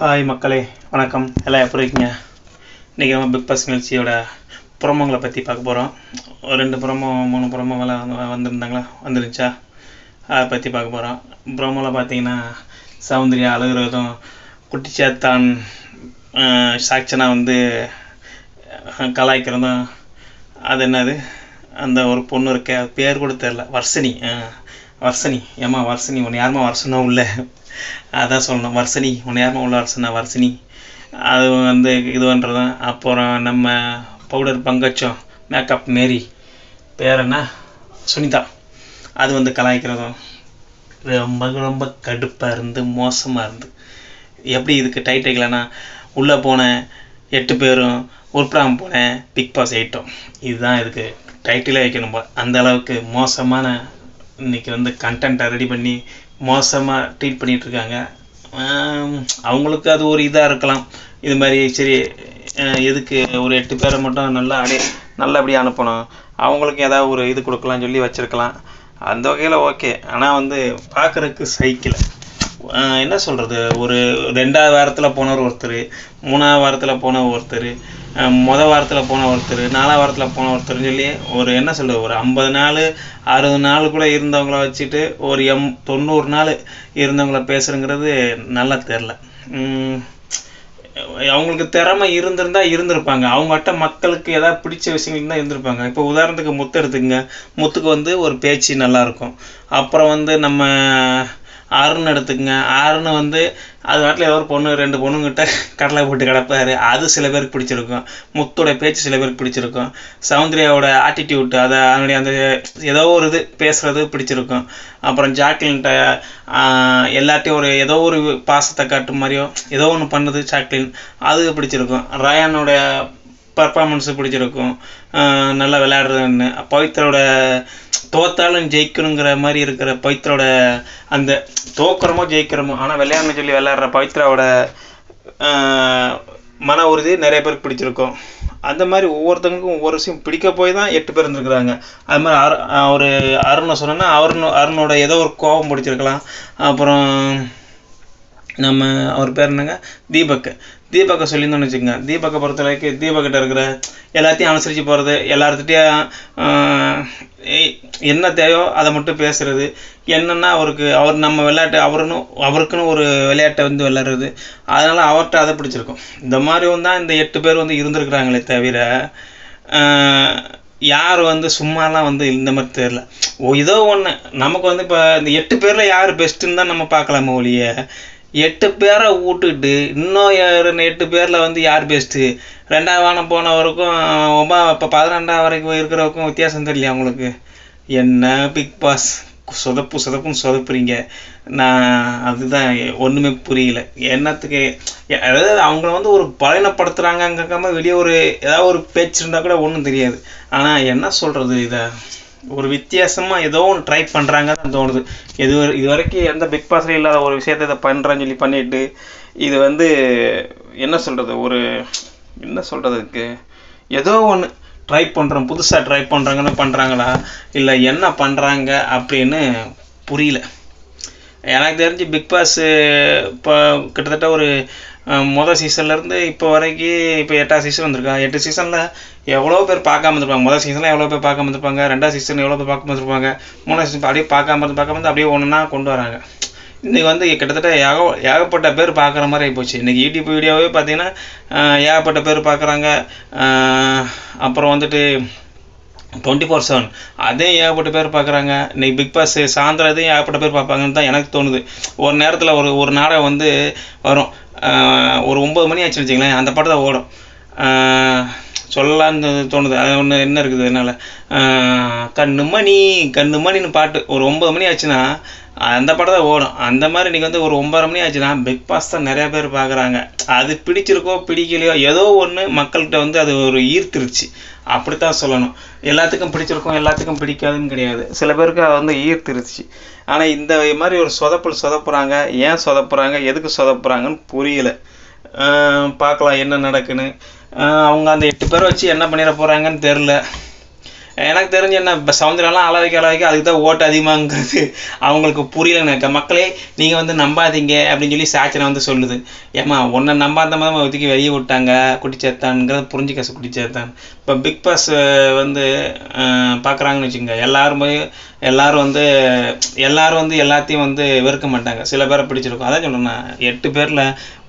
Hi மக்களே. வணக்கம். எல்லாம் எப்படி இருக்கீங்க? இன்றைக்கி நம்ம பிக் பாஸ் நிகழ்ச்சியோட புறமங்களை பற்றி பார்க்க போகிறோம் ஒரு ரெண்டு புறமோ மூணு புறமோலாம் வந்து வந்திருந்தாங்களா? வந்துருந்துச்சா அதை பற்றி பார்க்க போகிறோம் புறமோவில் பார்த்தீங்கன்னா சௌந்தர்யா அழுகிறதும் குட்டிச்சாத்தான் சாக்சனா வந்து கலாய்க்கிறதும் அது என்னது? அந்த ஒரு பொண்ணு இருக்க. பேர் கூட தெரில வர்ஷினி. வர்சனி ஏமா ஏம்மா வர்ஷினி உன்னை யாரும்மா வர்ஷனா உள்ள? அதான் சொல்லணும் வர்சனி உன்னை யாருமா உள்ள வர்ஷனா? வர்சனி அது வந்து இது பண்ணுறதும் அப்புறம் நம்ம பவுடர் பங்கச்சம் மேக்கப் மேரி. பேர் என்ன? சுனிதா. அது வந்து கலாய்க்கிறதும் ரொம்ப ரொம்ப கடுப்பாக இருந்து மோசமாக இருந்து. எப்படி இதுக்கு டைட் வைக்கலன்னா உள்ளே போனேன் எட்டு பேரும் உருப்படாமல் போனேன் பிக் பாஸ் எயிட்டும் இதுதான் இதுக்கு டைட்டிலே வைக்கணும் அந்த அளவுக்கு மோசமான இன்னைக்கு வந்து கண்டென்ட்டை ரெடி பண்ணி மோசமாக ட்ரீட் பண்ணிகிட்ருக்காங்க இருக்காங்க அவங்களுக்கு அது ஒரு இதாக இருக்கலாம். இது மாதிரி சரி எதுக்கு ஒரு எட்டு பேரை மட்டும் நல்லா அப்படியே நல்லபடியாக அனுப்பணும். அவங்களுக்கு ஏதாவது ஒரு இது கொடுக்கலாம்னு சொல்லி வச்சுருக்கலாம். அந்த வகையில் ஓகே ஆனால் வந்து பார்க்குறதுக்கு சைக்கிள் என்ன சொல்கிறது ஒரு ரெண்டாவது வாரத்தில் போனவர் ஒருத்தர் மூணாவது வாரத்தில் போன ஒருத்தர் மொதல் முத வாரத்தில் போன ஒருத்தர் நாலாவது வாரத்தில் போன ஒருத்தர்னு சொல்லி ஒரு என்ன சொல்கிறது ஒரு ஐம்பது நாள் அறுபது நாள் கூட இருந்தவங்கள வச்சுட்டு ஒரு எம் தொண்ணூறு நாள் இருந்தவங்கள பேசுகிறங்கிறது நல்லா தெரில அவங்களுக்கு திறமை இருந்திருந்தா இருந்திருப்பாங்க. அவங்ககிட்ட மக்களுக்கு ஏதாவது பிடிச்ச விஷயங்கள் தான் இருந்திருப்பாங்க. இப்போ உதாரணத்துக்கு முத்து எடுத்துக்கங்க. முத்துக்கு வந்து ஒரு பேச்சு நல்லா இருக்கும். அப்புறம் வந்து நம்ம அருண் எடுத்துக்கங்க. அருண் வந்து அது வாட்டில் ஏதோ ஒரு பொண்ணு ரெண்டு பொண்ணுங்கிட்ட கடலை போட்டு கிடப்பாரு. அது சில பேருக்கு பிடிச்சிருக்கும். முத்தோட பேச்சு சில பேருக்கு பிடிச்சிருக்கும். சௌந்தர்யாவோட ஆட்டிடியூட் அதை அதனுடைய அந்த ஏதோ ஒரு இது பேசுகிறது பிடிச்சிருக்கும். அப்புறம் ஜாக்லின்ட்ட எல்லாத்தையும் ஒரு ஏதோ ஒரு பாசத்தை காட்டும் மாதிரியோ ஏதோ ஒன்று பண்ணுது ஜாக்லின். அது பிடிச்சிருக்கும். ரயானோட பர்ஃபார்மன்ஸு பிடிச்சிருக்கும். நல்லா விளையாடுறதுன்னு. பவித்ரோட தோத்தாலும் ஜெயிக்கணுங்கிற மாதிரி இருக்கிற பவித்ரோட அந்த தோக்கிறமோ ஜெயிக்கிறோமோ ஆனால் விளையாடணும்னு சொல்லி விளையாடுற பவித்ராவோட மன உறுதி நிறைய பேருக்கு பிடிச்சிருக்கும். அந்த மாதிரி ஒவ்வொருத்தங்களுக்கும் ஒவ்வொரு விஷயம் பிடிக்க போய் தான் எட்டு பேர் இருந்திருக்கிறாங்க. அது மாதிரி அரு ஒரு அருணை சொன்னேன்னா அருண் அருணோட ஏதோ ஒரு கோபம் பிடிச்சிருக்கலாம். அப்புறம் நம்ம அவர் பேர் என்னங்க? தீபக் தீபக்கை சொல்லியிருந்தோம்னு வச்சுக்கோங்க. தீபக்கை பொறுத்த வரைக்கும் தீபக்கிட்ட இருக்கிற எல்லாத்தையும் அனுசரித்து போகிறது எல்லார்கிட்டையும் என்ன தேவையோ அதை மட்டும் பேசுகிறது என்னென்னா அவருக்கு அவர் நம்ம விளையாட்டு அவருன்னு அவருக்குன்னு ஒரு விளையாட்டை வந்து விளையாடுறது. அதனால் அவர்கிட்ட அதை பிடிச்சிருக்கும். இந்த மாதிரியும் தான் இந்த எட்டு பேர் வந்து இருந்திருக்கிறாங்களே தவிர யார் வந்து சும்மாலாம் வந்து இந்த மாதிரி தெரில ஓ ஏதோ ஒன்று நமக்கு வந்து இப்போ இந்த எட்டு பேரில் யார் பெஸ்ட்டுன்னு தான் நம்ம பார்க்கலாமே ஒழிய எட்டு பேரை விட்டுட்டு இன்னும் எட்டு பேரில் வந்து யார் பெஸ்ட்டு ரெண்டாவது வானம் போனவருக்கும் ஒம்பா இப்போ பதினெண்டாம் வரைக்கும் இருக்கிறவருக்கும் வித்தியாசம் தெரியலையா உங்களுக்கு? என்ன பிக் பாஸ் சொதப்பு சொதப்புன்னு சொதப்புறீங்க. நான் அதுதான் ஒன்றுமே புரியல. என்னத்துக்கு அதாவது அவங்கள வந்து ஒரு பலனப்படுத்துகிறாங்கங்காம வெளியே ஒரு ஏதாவது ஒரு பேச்சு இருந்தால் கூட ஒன்றும் தெரியாது. ஆனால் என்ன சொல்கிறது இதை? ஒரு வித்தியாசமாக ஏதோ ஒன்று ட்ரை பண்ணுறாங்கன்னு தான் தோணுது. இது இது வரைக்கும் எந்த பிக் பாஸ்லேயும் இல்லாத ஒரு விஷயத்தை இதை பண்ணுறேன்னு சொல்லி பண்ணிட்டு இது வந்து என்ன சொல்கிறது ஒரு என்ன சொல்கிறதுக்கு ஏதோ ஒன்று ட்ரை பண்ணுறோம் புதுசாக ட்ரை பண்ணுறாங்கன்னு பண்ணுறாங்களா இல்லை என்ன பண்ணுறாங்க அப்படின்னு புரியல. எனக்கு தெரிஞ்சு பிக் பாஸ் இப்போ கிட்டத்தட்ட ஒரு மொதல் சீசன்லேருந்து இப்போ வரைக்கும் இப்போ எட்டாவது சீசன் வந்திருக்கா? எட்டு சீசனில் எவ்வளோ பேர் பார்க்காம இருந்திருப்பாங்க. முதல் சீசனில் எவ்வளோ பேர் பார்க்காம இருந்திருப்பாங்க? ரெண்டாவது சீசன் எவ்வளோ பேர் பார்க்காம இருந்திருப்பாங்க? மூணாவது சீசன் அப்படியே பார்க்காம இருந்து பார்க்காம இருந்து அப்படியே ஒன்றுனா கொண்டு வராங்க. இன்றைக்கி வந்து கிட்டத்தட்ட ஏக ஏகப்பட்ட பேர் பார்க்குற மாதிரி ஆகிப்போச்சு இன்றைக்கி யூடியூப் வீடியோவே பார்த்தீங்கன்னா ஏகப்பட்ட பேர் பார்க்குறாங்க. அப்புறம் வந்துட்டு டுவெண்ட்டி ஃபோர் செவன் அதையும் ஏகப்பட்ட பேர் பார்க்குறாங்க. இன்றைக்கி பிக் பாஸ் சாயந்தரம் அதையும் ஏகப்பட்ட பேர் பார்ப்பாங்கன்னு தான் எனக்கு தோணுது. ஒரு நேரத்தில் ஒரு ஒரு நாடகம் வந்து வரும். ஒரு ஒம்பது மணி ஆச்சுன்னு வச்சுங்களேன் அந்த படத்தை ஓடும். ஆஹ் சொல்லலான்னு தோணுது. அது ஒன்று என்ன இருக்குது என்னால் கண்ணு மணி கண்ணு மணின்னு பாட்டு. ஒரு ஒம்பது மணி ஆச்சுன்னா அந்த படம் தான் ஓடும். அந்த மாதிரி இன்னைக்கு வந்து ஒரு ஒன்பதரை மணி ஆச்சுன்னா பிக் பாஸ் தான் நிறைய பேர் பார்க்குறாங்க. அது பிடிச்சிருக்கோ பிடிக்கலையோ ஏதோ ஒன்று மக்கள்கிட்ட வந்து அது ஒரு ஈர்த்துருச்சு. அப்படித்தான் சொல்லணும். எல்லாத்துக்கும் பிடிச்சிருக்கும் எல்லாத்துக்கும் பிடிக்காதுன்னு கிடையாது. சில பேருக்கு அது வந்து ஈர்த்துருச்சு. ஆனால் இந்த மாதிரி ஒரு சொதப்பல் சொதப்புறாங்க. ஏன் சொதப்புறாங்க? எதுக்கு சொதப்புறாங்கன்னு புரியல. பார்க்கலாம் என்ன நடக்குன்னு. அவங்க அந்த எட்டு பேரை வச்சு என்ன பண்ணிட போகிறாங்கன்னு தெரில எனக்கு தெரிஞ்சு என்ன இப்போ சவுந்தரம்லாம் அள வைக்க வைக்க அதுக்கு தான் ஓட்டு அதிகமாங்கிறது அவங்களுக்கு புரியலன்னு மக்களே நீங்கள் வந்து நம்பாதீங்க அப்படின்னு சொல்லி சாச்சனை வந்து சொல்லுது. ஏமா உன்னை நம்பாத மாதிரி ஒதுக்கி வெளியே விட்டாங்க குட்டிச்சேத்தான்ங்கிறத புரிஞ்சுக்க குடிச்சேர்த்தான் இப்போ பிக் பாஸ் வந்து பார்க்குறாங்கன்னு வச்சுங்க எல்லாரும் போய் எல்லாரும் வந்து எல்லாரும் வந்து எல்லாத்தையும் வந்து வெறுக்க மாட்டாங்க. சில பேரை பிடிச்சிருக்கும். அதான் சொல்லணும் எட்டு பேரில்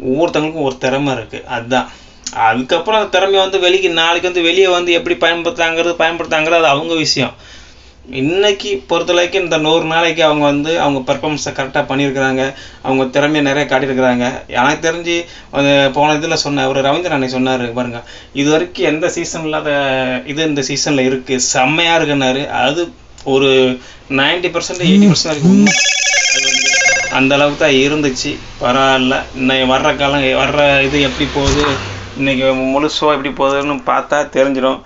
ஒவ்வொருத்தவங்களுக்கும் ஒரு திறமை இருக்குது அதுதான் அதுக்கப்புறம் அந்த திறமையை வந்து வெளிக்கு நாளைக்கு வந்து வெளியே வந்து எப்படி பயன்படுத்துறாங்கிறது பயன்படுத்துறாங்கிறது அது அவங்க விஷயம். இன்னைக்கு பொறுத்தளவுக்கு இந்த நூறு நாளைக்கு அவங்க வந்து அவங்க பெர்ஃபார்மன்ஸை கரெக்டாக பண்ணியிருக்கிறாங்க. அவங்க திறமையை நிறைய காட்டியிருக்கிறாங்க. எனக்கு தெரிஞ்சு அது போன இதில் சொன்ன ஒரு ரவீந்திரன் அன்னைக்கு சொன்னார் பாருங்க. இது வரைக்கும் எந்த சீசன் இல்லாத இது இந்த சீசனில் இருக்குது செம்மையாக இருக்குன்னாரு. அது ஒரு நைன்டி பர்சன்ட் எயிட்டி பர்சன்ட் வரைக்கும் உண்மை. அந்த அளவுக்கு தான் இருந்துச்சு. பரவாயில்ல. இன்னும் வர்ற காலம் வர்ற இது எப்படி போகுது? இன்றைக்கி முழு ஷோ எப்படி போகுதுன்னு பார்த்தா தெரிஞ்சிடும்.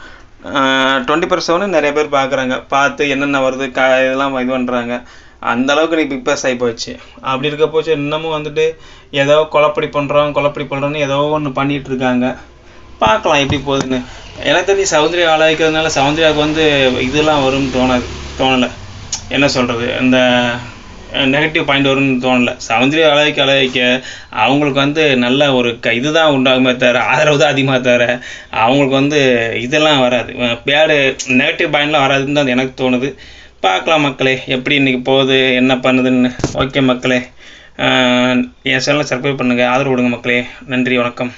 டுவெண்ட்டி பர் செவனு நிறைய பேர் பார்க்குறாங்க. பார்த்து என்னென்ன வருது க இதெல்லாம் இது பண்ணுறாங்க அந்த அளவுக்கு இன்னைக்கு பிக் பாஸ் ஆகி போச்சு. அப்படி இருக்க போச்சு இன்னமும் வந்துட்டு ஏதோ கொலப்படி பண்ணுறோம் கொலப்படி பண்ணுறோன்னு ஏதோ ஒன்று பண்ணிகிட்டு இருக்காங்க. பார்க்கலாம் எப்படி போகுதுன்னு. எனக்கு தெரிஞ்சு சௌந்தர்யா ஆள வைக்கிறதுனால சௌந்தர்யாவுக்கு வந்து இதெல்லாம் வரும்னு தோணாது தோணலை. என்ன சொல்கிறது இந்த நெகட்டிவ் பாயிண்ட் வரும்னு தோணல. சவுந்தரிய அழகைக்கு அழகைக்க அவங்களுக்கு வந்து நல்ல ஒரு க இதுதான் உண்டாகுமே தவிர ஆதரவு தான் அதிகமாக தவிர அவங்களுக்கு வந்து இதெல்லாம் வராது. பேடு நெகட்டிவ் பாயிண்ட்லாம் வராதுன்னு தான் எனக்கு தோணுது. பார்க்கலாம் மக்களே எப்படி இன்றைக்கி போகுது என்ன பண்ணுதுன்னு. ஓகே மக்களே. என் சேனலை சப்ஸ்கிரைப் பண்ணுங்கள் ஆதரவு கொடுங்க மக்களே. நன்றி வணக்கம்.